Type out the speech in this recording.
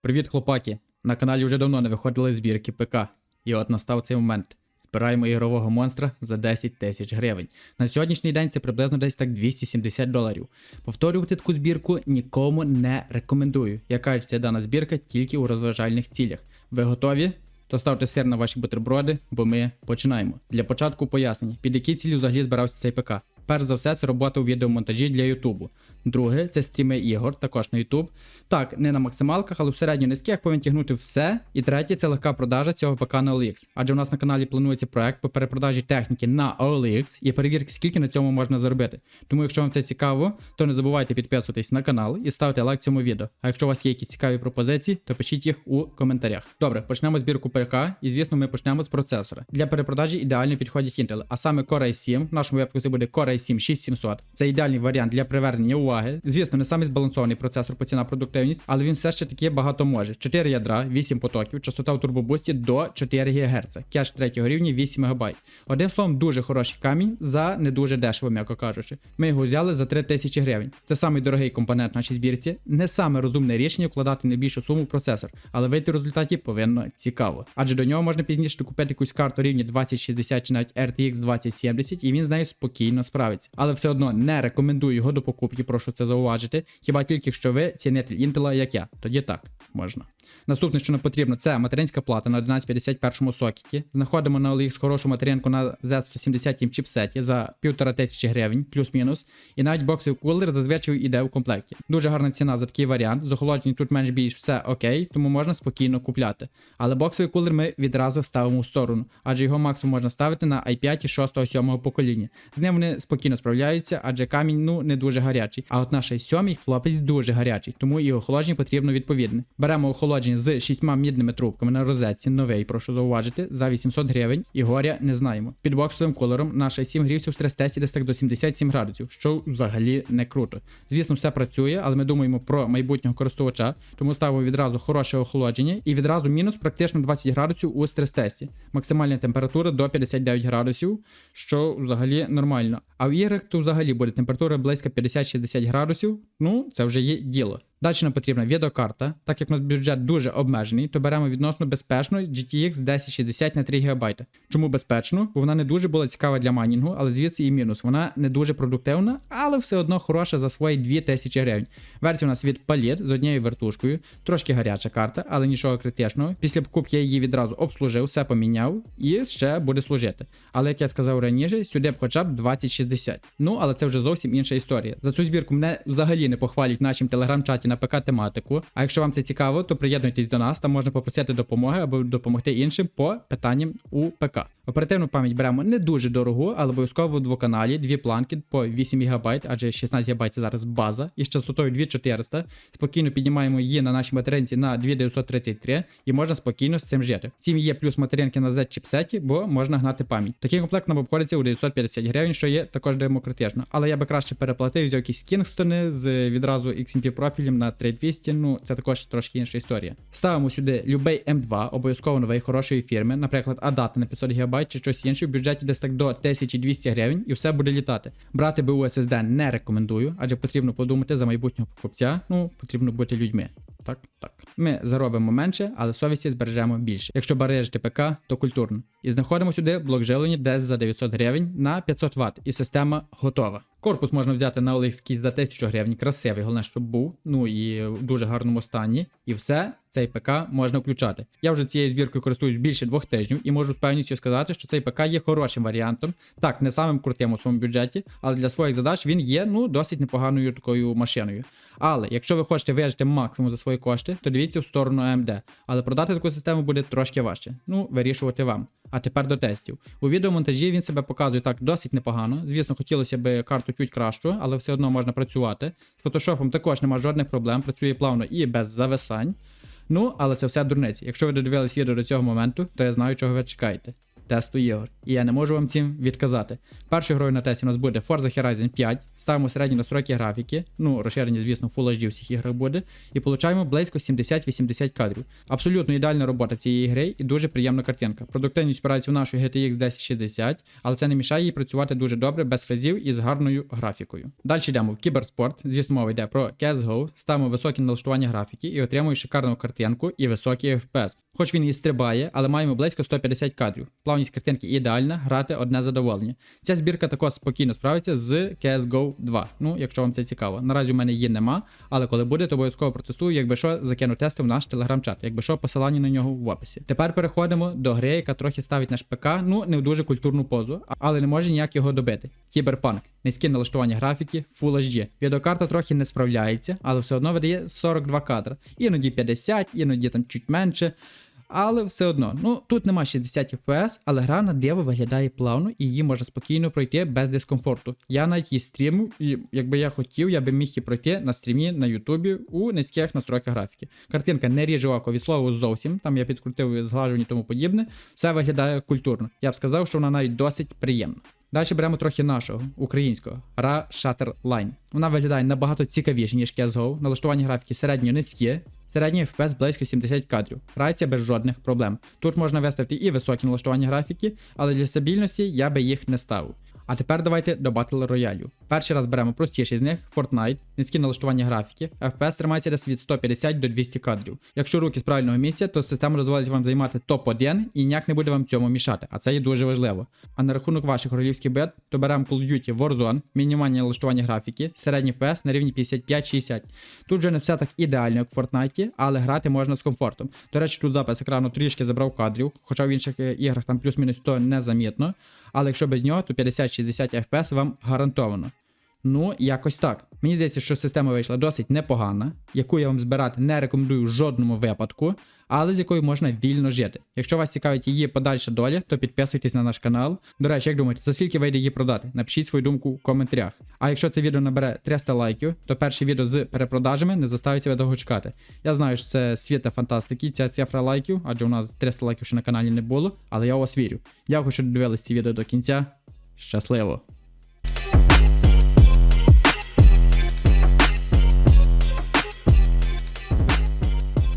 Привіт, хлопаки! На каналі вже давно не виходили збірки ПК. І от настав цей момент. Збираємо ігрового монстра за 10 тисяч гривень. На сьогоднішній день це приблизно десь так 270 доларів. Повторювати таку збірку нікому не рекомендую. Я кажу, це дана збірка тільки у розважальних цілях. Ви готові? То ставте сир на ваші бутерброди, бо ми починаємо. Для початку пояснення, під які цілі взагалі збирався цей ПК. Перш за все, це робота у відеомонтажі для Ютубу. Друге, це стріми ігор, також на Ютуб. Так, не на максималках, але в середньо низьких повинен тягнути все. І третє, це легка продажа цього ПК на OLX. Адже у нас на каналі планується проект по перепродажі техніки на OLX і перевірки, скільки на цьому можна заробити. Тому, якщо вам це цікаво, то не забувайте підписуватись на канал і ставити лайк цьому відео. А якщо у вас є якісь цікаві пропозиції, то пишіть їх у коментарях. Добре, почнемо збірку ПК, і звісно, ми почнемо з процесора. Для перепродажі ідеально підходять Intel, а саме Core i7. В нашому випадку це буде Core i7 6700. Це ідеальний варіант для привернення уваги. Звісно, не самий збалансований процесор по ціна продуктивність, але він все ще таки багато може. 4 ядра, 8 потоків, частота в турбобусті до 4 ГГц, кеш 3 рівня 8 МБ. Одним словом, дуже хороший камінь за не дуже дешево, м'яко кажучи. Ми його взяли за 3000 гривень. Це самий дорогий компонент нашій збірці. Не саме розумне рішення вкладати найбільшу суму в процесор, але вийти в результаті повинно цікаво. Адже до нього можна пізніше купити якусь карту рівня 2060 чи навіть RTX 2070, і він з нею спокійно справиться. Але все одно не рекомендую його до покупки, прошу це зауважити. Хіба тільки якщо ви цінитель Intel, як я, тоді так можна. Наступне, що нам потрібно, це материнська плата на 1151 сокеті. Знаходимо на OLX хорошу материнку на Z170 чіпсеті за 1500 гривень, плюс-мінус. І навіть боксовий кулер зазвичай йде у комплекті. Дуже гарна ціна за такий варіант. З охолодженням тут менш більш все окей, тому можна спокійно купляти. Але боксовий кулер ми відразу ставимо в сторону, адже його максимум можна ставити на i5 6 7 покоління. З ним вони спокійно справляються, адже камінь ну не дуже гарячий. А от наш i7 хлопець дуже гарячий, тому і охолодження потрібно відповідне. Беремо охолодження з шістьма мідними трубками на розетці, новий, прошу зауважити, за 800 гривень і горя не знаємо. Під боксовим колором наш i7 грівся в стрес-тесті десь так до 77 градусів, що взагалі не круто. Звісно, все працює, але ми думаємо про майбутнього користувача, тому ставимо відразу хороше охолодження і відразу мінус практично 20 градусів у стрес-тесті. Максимальна температура до 59 градусів, що взагалі нормально. А в іграх то взагалі буде температура близько 50-60 градусів. Ну, це вже є діло. Далі нам потрібна відеокарта. Так як у нас бюджет дуже обмежений, то беремо відносно безпечну GTX 1060 на 3 ГБ. Чому безпечно? Бо вона не дуже була цікава для майнінгу, але звідси і мінус. Вона не дуже продуктивна, але все одно хороша за свої 2000 гривень. Версія у нас від Palit з однією вертушкою, трошки гаряча карта, але нічого критичного. Після покупки я її відразу обслужив, все поміняв і ще буде служити. Але як я сказав раніше, сюди б хоча б 2060. Ну, але це вже зовсім інша історія. За цю збірку мене взагалі не похвалять в нашому телеграм-чаті на ПК тематику. А якщо вам це цікаво, то приєднуйтесь до нас, там можна попросити допомоги або допомогти іншим по питанням у ПК. Оперативну пам'ять беремо не дуже дорогу, але обов'язково в двоканалі, дві планки по 8 ГБ, адже 16 ГБ це зараз база, із частотою 2400. Спокійно піднімаємо її на нашій материнці на 2933 і можна спокійно з цим жити. Цим є плюс материнки на Z-чіпсеті, бо можна гнати пам'ять. Такий комплект нам обходиться у 950 гривень, що є також демократично. Але я би краще переплатив, взяв якісь кінгстони з відразу XMP профілем на 3200, ну це також трошки інша історія. Ставимо сюди любий М2, обов'язково новий хорошої фірми, наприклад, Адати на 500 ГБ чи щось інше в бюджеті десь так до 1200 гривень, і все буде літати. Брати БУ SSD не рекомендую, адже потрібно подумати за майбутнього покупця. Ну, потрібно бути людьми. Так, так. Ми заробимо менше, але совісті збережемо більше. Якщо бережете ПК, то культурно. І знаходимо сюди блок живлення десь за 900 гривень на 500 Вт, і система готова. Корпус можна взяти на OLX за 1000 гривень, красивий, головне, щоб був. Ну і в дуже гарному стані. І все, цей ПК можна включати. Я вже цією збіркою користуюсь більше двох тижнів і можу з певністю сказати, що цей ПК є хорошим варіантом. Так, не самим крутим у своєму бюджеті, але для своїх задач він є ну досить непоганою такою машиною. Але якщо ви хочете вижити максимум за свої кошти, то дивіться в сторону AMD. Але продати таку систему буде трошки важче. Ну, вирішувати вам. А тепер до тестів. У відеомонтажі він себе показує так досить непогано. Звісно, хотілося б карту чуть кращу, але все одно можна працювати. З фотошопом також немає жодних проблем, працює плавно і без зависань. Ну, але це все дурниці. Якщо ви додивились відео до цього моменту, то я знаю, чого ви чекаєте. Тесту ігор. І я не можу вам цим відказати. Першою грою на тесті у нас буде Forza Horizon 5, ставимо середні настройки графіки, ну розширені, звісно, Full HD у всіх іграх буде, і получаємо близько 70-80 кадрів. Абсолютно ідеальна робота цієї гри і дуже приємна картинка. Продуктивність в нашу GTX 1060, але це не мішає їй працювати дуже добре, без фрезів і з гарною графікою. Далі йдемо в кіберспорт. Звісно, мова йде про CSGO, ставимо високі налаштування графіки і отримуємо шикарну картинку і високий FPS. Хоч він і стрибає, але маємо близько 150 кадрів. Плавність картинки ідеальна, грати одне задоволення. Ця збірка також спокійно справиться з CSGO 2. Ну, якщо вам це цікаво. Наразі у мене її нема, але коли буде, то обов'язково протестую, якби що закину тести в наш телеграм-чат, якби що посилання на нього в описі. Тепер переходимо до гри, яка трохи ставить наш ПК, ну не в дуже культурну позу, але не може ніяк його добити. Кіберпанк. Низькі налаштування графіки, Full HD. Відеокарта трохи не справляється, але все одно видає 42 кадри. Іноді 50, іноді там чуть менше. Але все одно, ну тут нема 60 FPS, але гра на диво виглядає плавно і її можна спокійно пройти без дискомфорту. Я навіть її стрімив, і якби я хотів, я би міг її пройти на стрімі на Ютубі у низьких настройках графіки. Картинка не ріже око від слова зовсім, там я підкрутив зглажування і тому подібне. Все виглядає культурно. Я б сказав, що вона навіть досить приємна. Далі беремо трохи нашого українського Ra Shutter Line. Вона виглядає набагато цікавіше, ніж CSGO. Налаштування графіки середньо низькі. Середній FPS близько 70 кадрів. Грається без жодних проблем. Тут можна виставити і високі налаштування графіки, але для стабільності я би їх не ставив. А тепер давайте до Battle Royale. Перший раз беремо простіший з них Fortnite, низькі налаштування графіки, FPS тримається десь від 150 до 200 кадрів. Якщо руки з правильного місця, то система дозволить вам займати топ-1 і ніяк не буде вам цьому мішати, а це є дуже важливо. А на рахунок ваших ролівських бет, то беремо Call of Duty Warzone, мінімальні налаштування графіки, середній FPS на рівні 55-60. Тут вже не все так ідеально, як в Fortnite, але грати можна з комфортом. До речі, тут запис екрану трішки забрав кадрів, хоча в інших е, іграх там плюс-мінус то незамітно. Але якщо без нього, то 50-60 FPS вам гарантовано. Ну, якось так. Мені здається, що система вийшла досить непогана, яку я вам збирати не рекомендую в жодному випадку, але з якою можна вільно жити. Якщо вас цікавить її подальша доля, то підписуйтесь на наш канал. До речі, як думаєте, за скільки вийде її продати? Напишіть свою думку в коментарях. А якщо це відео набере 300 лайків, то перше відео з перепродажами не заставить себе довго чекати. Я знаю, що це світа фантастики, ця цифра лайків, адже у нас 300 лайків ще на каналі не було, але я у вас вірю. Дякую, що додивились ці відео до кінця. Щасливо!